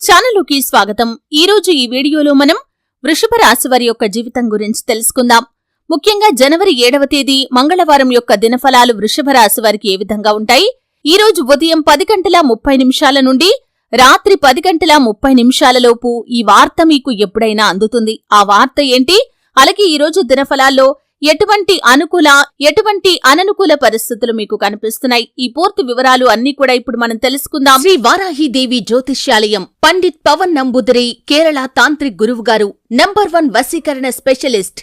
ఛానల్కి స్వాగతం. ఈరోజు ఈ వీడియోలో మనం వృషభ రాశి వారి యొక్క జీవితం గురించి తెలుసుకుందాం. ముఖ్యంగా జనవరి ఏడవ తేదీ మంగళవారం యొక్క దినఫలాలు వృషభ రాశి వారికి ఏ విధంగా ఉంటాయి? ఈ రోజు ఉదయం పది గంటల ముప్పై నిమిషాల నుండి రాత్రి పది గంటల ముప్పై నిమిషాలలోపు ఈ వార్త మీకు ఎప్పుడైనా అందుతుంది. ఆ వార్త ఏంటి? అలాగే ఈరోజు దినఫలాల్లో ఎటువంటి అనుకూల ఎటువంటి అననుకూల పరిస్థితులు మీకు కనిపిస్తున్నాయి? ఈ పూర్తి వివరాలు అన్ని కూడా ఇప్పుడు మనం తెలుసుకుందాం. శ్రీ వారాహిదేవి జ్యోతిష్యాలయం పండిత్ పవన్ నంబుదరి కేరళ తాంత్రిక్ గురువు గారు నంబర్ వన్ వశీకరణ స్పెషలిస్ట్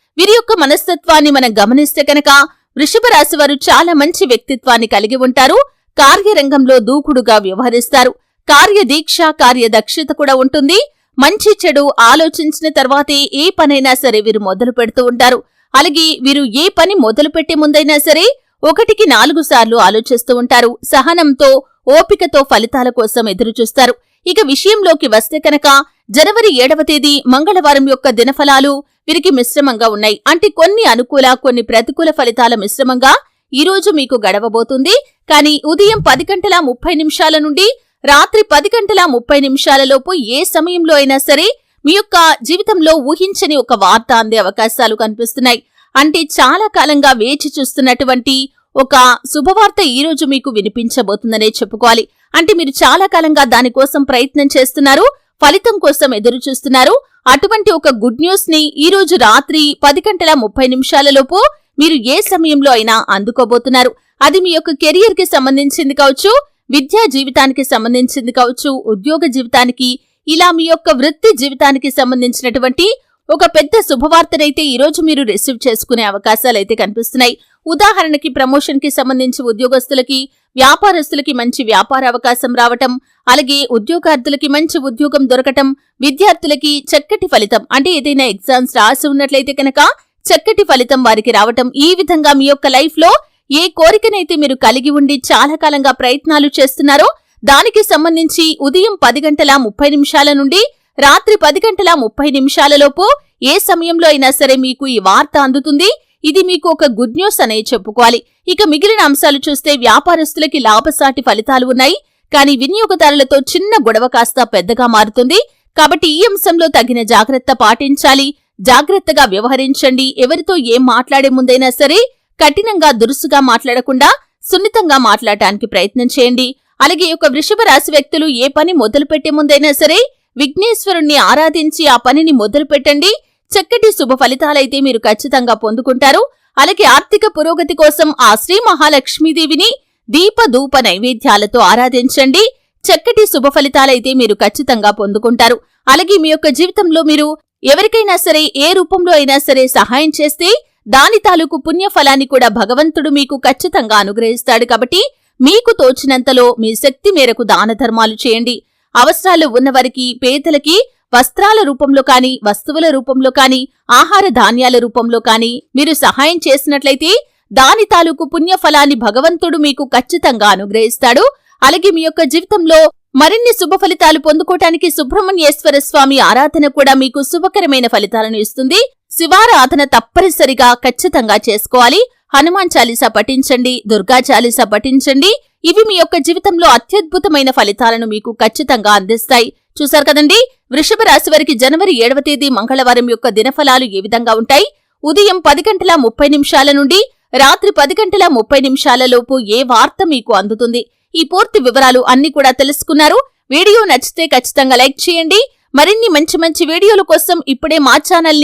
వీరి యొక్క మనస్తత్వాన్ని మనం గమనిస్తే కనుక వృషభ రాశి వారు చాలా మంచి వ్యక్తిత్వాన్ని కలిగి ఉంటారు. కార్యరంగంలో దూకుడుగా వ్యవహరిస్తారు. కార్యదీక్ష కార్యదక్షత కూడా ఉంటుంది. మంచి చెడు ఆలోచించిన తర్వాతే ఏ పనైనా సరే వీరు మొదలు పెడుతూ ఉంటారు. అలాగే వీరు ఏ పని మొదలు పెట్టే ముందైనా సరే ఒకటికి నాలుగు సార్లు ఆలోచిస్తూ ఉంటారు. సహనంతో ఓపికతో ఫలితాల కోసం ఎదురుచూస్తారు. ఇక విషయంలోకి వస్తే కనుక జనవరి ఏడవ తేదీ మంగళవారం యొక్క దినఫలాలు వీరికి మిశ్రమంగా ఉన్నాయి. అంటే కొన్ని అనుకూల కొన్ని ప్రతికూల ఫలితాల మిశ్రమంగా ఈ రోజు మీకు గడవబోతుంది. కానీ ఉదయం పది గంటల ముప్పై నిమిషాల నుండి రాత్రి పది గంటల ముప్పై నిమిషాలలోపు ఏ సమయంలో అయినా సరే మీ యొక్క జీవితంలో ఊహించని ఒక వార్త అందే అవకాశాలు కనిపిస్తున్నాయి. అంటే చాలా కాలంగా వేచి చూస్తున్నటువంటి ఒక శుభవార్త ఈ రోజు మీకు వినిపించబోతుందనే చెప్పుకోవాలి. అంటే మీరు చాలా కాలంగా దానికోసం ప్రయత్నం చేస్తున్నారు ఫలితం కోసం ఎదురు చూస్తున్నారు. అటువంటి ఒక గుడ్ న్యూస్ని ఈ రోజు రాత్రి పది గంటల ముప్పై నిమిషాలలోపు మీరు ఏ సమయంలో అయినా అందుకోబోతున్నారు. అది మీ యొక్క కెరియర్కి సంబంధించింది కావచ్చు విద్యా జీవితానికి సంబంధించింది కావచ్చు ఉద్యోగ జీవితానికి ఇలా మీ యొక్క వృత్తి జీవితానికి సంబంధించినటువంటి ఒక పెద్ద శుభవార్తనైతే ఈ రోజు మీరు రిసీవ్ చేసుకునే అవకాశాలైతే కనిపిస్తున్నాయి. ఉదాహరణకి ప్రమోషన్కి సంబంధించి ఉద్యోగస్తులకి వ్యాపారస్తులకి మంచి వ్యాపార అవకాశం రావటం అలాగే ఉద్యోగార్థులకి మంచి ఉద్యోగం దొరకటం విద్యార్థులకి చక్కటి ఫలితం. అంటే ఏదైనా ఎగ్జామ్స్ రాసి ఉన్నట్లయితే కనుక చక్కటి ఫలితం వారికి రావటం. ఈ విధంగా మీ యొక్క లైఫ్లో ఏ కోరికనైతే మీరు కలిగి ఉండి చాలా కాలంగా ప్రయత్నాలు చేస్తున్నారో దానికి సంబంధించి ఉదయం పది గంటల ముప్పై నిమిషాల నుండి రాత్రి పది గంటల ముప్పై నిమిషాలలోపు ఏ సమయంలో అయినా సరే మీకు ఈ వార్త అందుతుంది. ఇది మీకు ఒక గుడ్ న్యూస్ అనే చెప్పుకోవాలి. ఇక మిగిలిన అంశాలు చూస్తే వ్యాపారస్తులకి లాభసాటి ఫలితాలు ఉన్నాయి. కానీ వినియోగదారులతో చిన్న గొడవ కాస్త పెద్దగా మారుతుంది. కాబట్టి ఈ అంశంలో తగిన జాగ్రత్త పాటించాలి. జాగ్రత్తగా వ్యవహరించండి. ఎవరితో ఏం మాట్లాడే ముందైనా సరే కఠినంగా దురుసుగా మాట్లాడకుండా సున్నితంగా మాట్లాడటానికి ప్రయత్నం చేయండి. అలాగే ఒక వృషభ రాశి వ్యక్తులు ఏ పని మొదలుపెట్టే ముందైనా సరే విఘ్నేశ్వరుణ్ణి ఆరాధించి ఆ పనిని మొదలు పెట్టండి చక్కటి శుభ ఫలితాలైతే మీరు ఖచ్చితంగా పొందుకుంటారు. అలాగే ఆర్థిక పురోగతి కోసం ఆ శ్రీ మహాలక్ష్మీదేవిని దీప ధూప నైవేద్యాలతో ఆరాధించండి. చక్కటి శుభ ఫలితాలైతే మీరు ఖచ్చితంగా పొందుకుంటారు. అలాగే మీ యొక్క జీవితంలో మీరు ఎవరికైనా సరే ఏ రూపంలో అయినా సరే సహాయం చేస్తే దాని తాలూకు పుణ్యఫలాన్ని కూడా భగవంతుడు మీకు ఖచ్చితంగా అనుగ్రహిస్తాడు కాబట్టి మీకు తోచినంతలో మీ శక్తి మేరకు దాన ధర్మాలు చేయండి. అవసరాలు ఉన్నవారికి పేదలకి వస్త్రాల రూపంలో కాని వస్తువుల రూపంలో కాని ఆహార ధాన్యాల రూపంలో కాని మీరు సహాయం చేసినట్లయితే దాని తాలూకు పుణ్యఫలాన్ని భగవంతుడు మీకు ఖచ్చితంగా అనుగ్రహిస్తాడు. అలాగే మీ యొక్క జీవితంలో మరిన్ని శుభ ఫలితాలు పొందుకోవటానికి సుబ్రహ్మణ్యేశ్వర స్వామి ఆరాధన కూడా మీకు శుభకరమైన ఫలితాలను ఇస్తుంది. శివారాధన తప్పనిసరిగా ఖచ్చితంగా చేసుకోవాలి. హనుమాన్ చాలీసా పఠించండి దుర్గా చాలీసా పఠించండి. ఇవి మీ యొక్క జీవితంలో అత్యద్భుతమైన ఫలితాలను మీకు ఖచ్చితంగా అందిస్తాయి. చూశారు కదండి? వృషభ రాశి వారికి జనవరి ఏడవ తేదీ మంగళవారం యొక్క దినఫలాలు ఏ విధంగా ఉంటాయి? ఉదయం పది గంటల ముప్పై నిమిషాల నుండి రాత్రి పది గంటల ముప్పై నిమిషాలలోపు ఏ వార్త మీకు అందుతుంది? ఈ పూర్తి వివరాలు అన్ని కూడా తెలుసుకున్నారు. వీడియో నచ్చితే ఖచ్చితంగా లైక్ చేయండి. మరిన్ని మంచి మంచి వీడియోల కోసం ఇప్పుడే మా ఛానల్ని